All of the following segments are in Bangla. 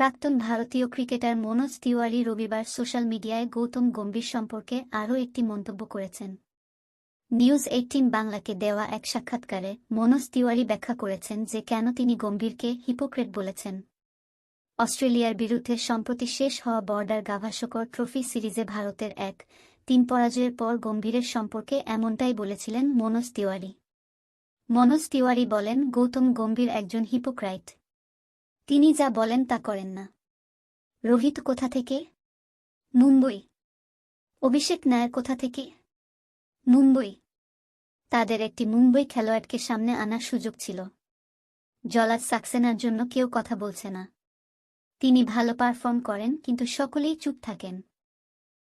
প্রাক্তন ভারতীয় ক্রিকেটার মনোজ তিওয়ারি রবিবার সোশ্যাল মিডিয়ায় গৌতম গম্ভীর সম্পর্কে আরও একটি মন্তব্য করেছেন। নিউজ এইটিন বাংলাকে দেওয়া এক সাক্ষাৎকারে মনোজ তিওয়ারি ব্যাখ্যা করেছেন যে কেন তিনি গম্ভীরকে হিপোক্রেট বলেছেন। অস্ট্রেলিয়ার বিরুদ্ধে সম্প্রতি শেষ হওয়া বর্ডার গাভাস্কর ট্রফি সিরিজে ভারতের এক তিন পরাজয়ের পর গম্ভীরের সম্পর্কে এমনটাই বলেছিলেন মনোজ তিওয়ারি। মনোজ তিওয়ারি বলেন, গৌতম গম্ভীর একজন হিপোক্রাইট তিনি যা বলেন তা করেন না। রোহিত কোথা থেকে? মুম্বই। অভিষেক নায়ার কোথা থেকে? মুম্বই। তাদের একটি মুম্বই খেলোয়াড়কে সামনে আনার সুযোগ ছিল। জলাজ সাকসেনার জন্য কেউ কথা বলছে না। তিনি ভালো পারফর্ম করেন, কিন্তু সকলেই চুপ থাকেন।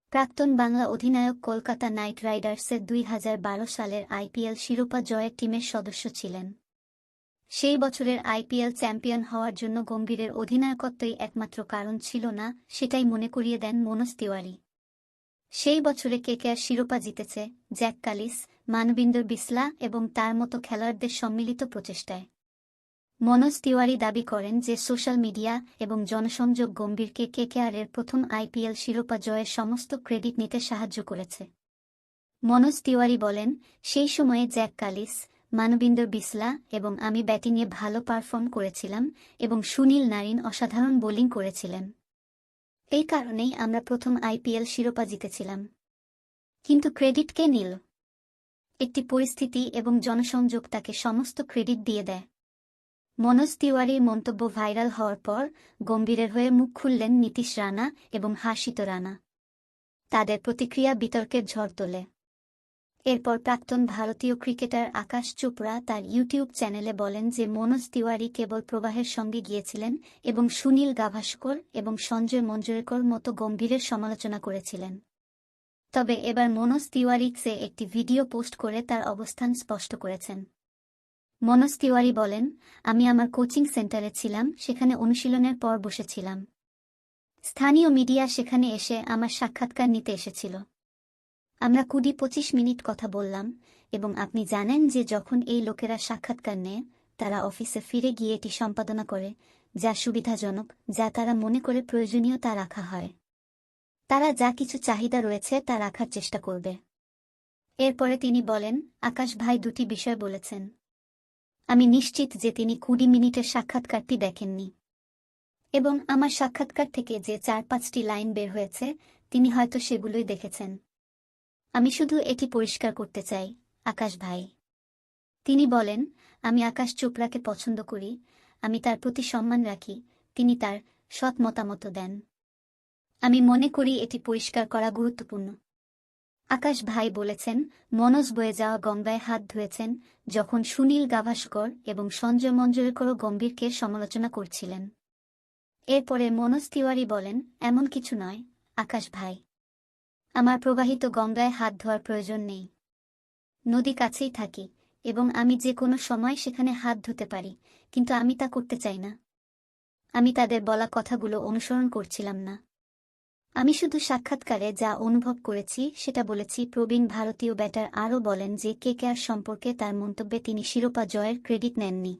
প্রাক্তন বাংলা অধিনায়ক কলকাতা নাইট রাইডার্সের দুই হাজার বারো সালের আইপিএল শিরোপা জয়ের টিমের সদস্য ছিলেন। সেই বছরের আইপিএল চ্যাম্পিয়ন হওয়ার জন্য গম্ভীরের অধিনায়কত্বই একমাত্র কারণ ছিল না, সেটাই মনে করিয়ে দেন মনোজ তিওয়ারি। সেই বছরে কেকেআর শিরোপা জিতেছে, জ্যাক কালিস, মানবিন্দর বিসলা এবং তার মতো খেলোয়াড়দের সম্মিলিত প্রচেষ্টায়। মনোজ তিওয়ারি দাবি করেন যে সোশ্যাল মিডিয়া এবং জনসংযোগ গম্ভীরকে কেকেআরের প্রথম আইপিএল শিরোপা জয়ের সমস্ত ক্রেডিট নিতে সাহায্য করেছে। মনোজ তিওয়ারি বলেন, সেই সময়ে জ্যাক কালিস মানবিন্দর বিসলা এবং আমি ব্যাটিংয়ে ভালো পারফর্ম করেছিলাম এবং সুনীল নারিন অসাধারণ বোলিং করেছিলেন। এই কারণেই আমরা প্রথম আইপিএল শিরোপা জিতেছিলাম। কিন্তু ক্রেডিট কে নিল? একটি পরিস্থিতি এবং জনসংযোগ তাকে সমস্ত ক্রেডিট দিয়ে দেয়। মনোজ তিওয়ারির মন্তব্য ভাইরাল হওয়ার পর গম্ভীরের হয়ে মুখ খুললেন নীতিশ রানা এবং হাসিত রানা। তাদের প্রতিক্রিয়া বিতর্কের ঝড় তোলে। এরপর প্রাক্তন ভারতীয় ক্রিকেটার আকাশ চোপড়া তার ইউটিউব চ্যানেলে বলেন যে মনোজ তিওয়ারি কেবল প্রবাহের সঙ্গে গিয়েছিলেন এবং সুনীল গাভাস্কর এবং সঞ্জয় মঞ্জরেকর মতো গম্ভীরের সমালোচনা করেছিলেন। তবে এবার মনোজ তিওয়ারিক্সে একটি ভিডিও পোস্ট করে তার অবস্থান স্পষ্ট করেছেন। মনোজ তিওয়ারি বলেন, আমি আমার কোচিং সেন্টারে ছিলাম, সেখানে অনুশীলনের পর বসেছিলাম। স্থানীয় মিডিয়া সেখানে এসে আমার সাক্ষাৎকার নিতে এসেছিল। আমরা কুড়ি পঁচিশ মিনিট কথা বললাম, এবং আপনি জানেন যে যখন এই লোকেরা সাক্ষাৎকার নেয়, তারা অফিসে ফিরে গিয়ে এটি সম্পাদনা করে, যা সুবিধাজনক, যা তারা মনে করে প্রয়োজনীয় তা রাখা হয়। তারা যা কিছু চাহিদা রয়েছে তা রাখার চেষ্টা করবে। এরপরে তিনি বলেন, আকাশ ভাই দুটি বিষয় বলেছেন। আমি নিশ্চিত যে তিনি কুড়ি মিনিটের সাক্ষাৎকারটি দেখেননি। এবং আমার সাক্ষাৎকার থেকে যে চার পাঁচটি লাইন বের হয়েছে, তিনি হয়তো সেগুলোই দেখেছেন। আমি শুধু এটি পরিষ্কার করতে চাই, আকাশ ভাই। তিনি বলেন, আমি আকাশ চোপড়াকে পছন্দ করি, আমি তার প্রতি সম্মান রাখি, তিনি তার সৎ মতামত দেন। আমি মনে করি এটি পরিষ্কার করা গুরুত্বপূর্ণ। আকাশ ভাই বলেছেন, মনোজ বয়ে যাওয়া গঙ্গায় হাত ধুয়েছেন যখন সুনীল গাভাস্কর এবং সঞ্জয় মঞ্জরেকরও গম্ভীরকে সমালোচনা করছিলেন। এরপরে মনোজ তিওয়ারি বলেন, এমন কিছু নয়, আকাশ ভাই। আমার প্রবাহিত গঙ্গায় হাত ধোয়ার প্রয়োজন নেই। নদী কাছেই থাকি এবং আমি যে কোনো সময় সেখানে হাত ধুতে পারি, কিন্তু আমি তা করতে চাই না। আমি তাদের বলা কথাগুলো অনুসরণ করছিলাম না। আমি শুধু সাক্ষাৎকারে যা অনুভব করেছি সেটা বলেছি, প্রবীণ ভারতীয় ব্যাটার আরও বলেন যে কে কেয়ার সম্পর্কে তার মন্তব্যে তিনি শিরোপা জয়ের ক্রেডিট নেননি।